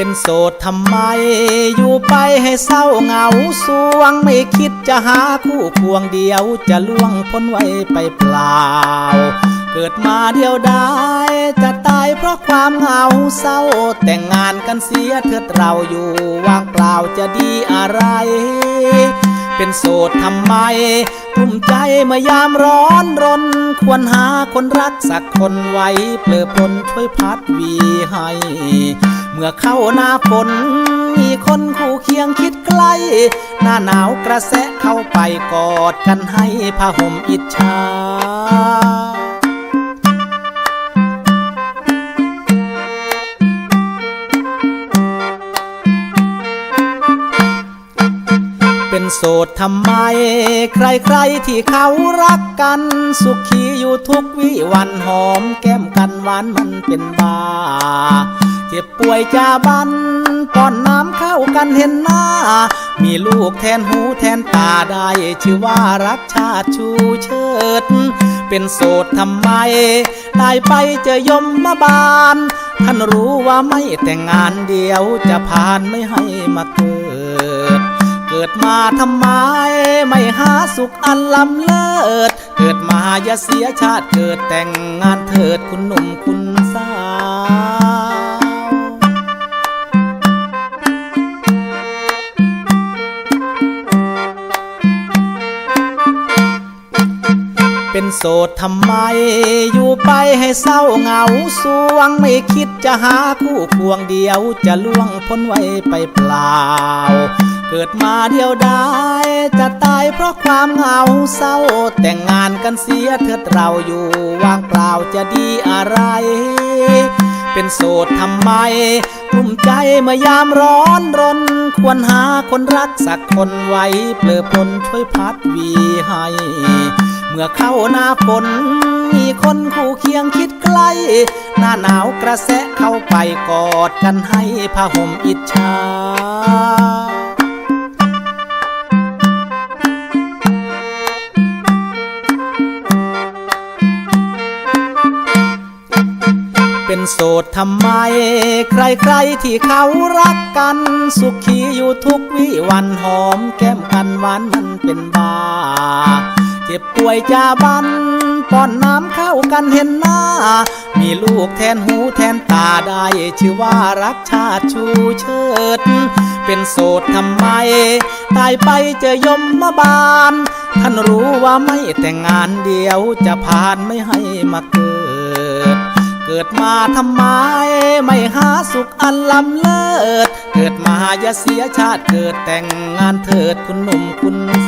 เป็นโสดทำไม อยู่ไปให้เศร้าเหงาสวงไม่คิดจะหาคู่ควงเดียว จะล่วงพ้นไว้ไปเปล่า เกิดมาเดียวดายจะตายเพราะความเหงาเศร้า แต่งงานกันเสียเถิดเราอยู่ว่างเปล่าจะดีอะไร เป็นโสดทำไมกลุ่มใจเมื่อยามร้อนรน ควรหาคนรักสักคนไว้เปลือปลนช่วยพัดวีให้ มื่อเข้าหน้าฝน มีคนคู่เคียงคิดใกล้ หน้าหนาวกระแสะเข้าไปกอดกันให้ผ้าห่มอิจฉาเป็นโสดทำไม ใครๆที่เขารักกัน สุขีอยู่ทุกวิวันหอมแก้มกันหวานมันเป็นบา จ็บป่วยจาบันป้อนน้ำเข้ากันเห็นหน้า มีลูกแทนหูแทนตาได้ ชื่อว่ารักชาติชูเชิด เป็นโสดทำไมตายไปเจอยมมาบาน ท่านรู้ว่าไม่แต่งงานเดียวจะผ่านไม่ให้มาเกิด เกิดมาทำไม ไม่หาสุขอันล้ำเลิศ เกิดมาอย่าเสียชาติเกิดแต่งงานเถิดคุณหนุ่มคุณ เป็นโสดทำไม อยู่ไปให้เศร้าเหงาสวงไม่คิดจะหาคู่ควงเดียว จะล่วงพ้นไว้ไปเปล่า เกิดมาเดียวดายจะตายเพราะความเหงาเศร้า แต่งงานกันเสียเถิดเราอยู่ว่างเปล่าจะดีอะไร เป็นโสดทำไมกลุ่มใจเมื่อยามร้อนรน ควรหาคนรักสักคนไว้เปลือปลนช่วยพัดวีให้ มื่อเข้าหน้าฝน มีคนคู่เคียงคิดใกล้ หน้าหนาวกระแสะเข้าไปกอดกันให้ผ้าห่มอิจฉาเป็นโสดทำไม ใครๆที่เขารักกัน สุขีอยู่ทุกวิวันหอมแก้มกันหวานมันเป็นบา เจ็บป่วยจาบันป้อนน้ำเข้ากันเห็นหน้า มีลูกแทนหูแทนตาได้ ชื่อว่ารักชาติชูเชิด เป็นโสดทำไม ตายไปเจอยมมาบาน ท่านรู้ว่าไม่แต่งงานเดียวจะผ่านไม่ให้มาเกิด เกิดมาทำไม ไม่หาสุขอันล้ำเลิศ เกิดมาอย่าเสียชาติเกิดแต่งงานเถิดคุณหนุ่มคุณส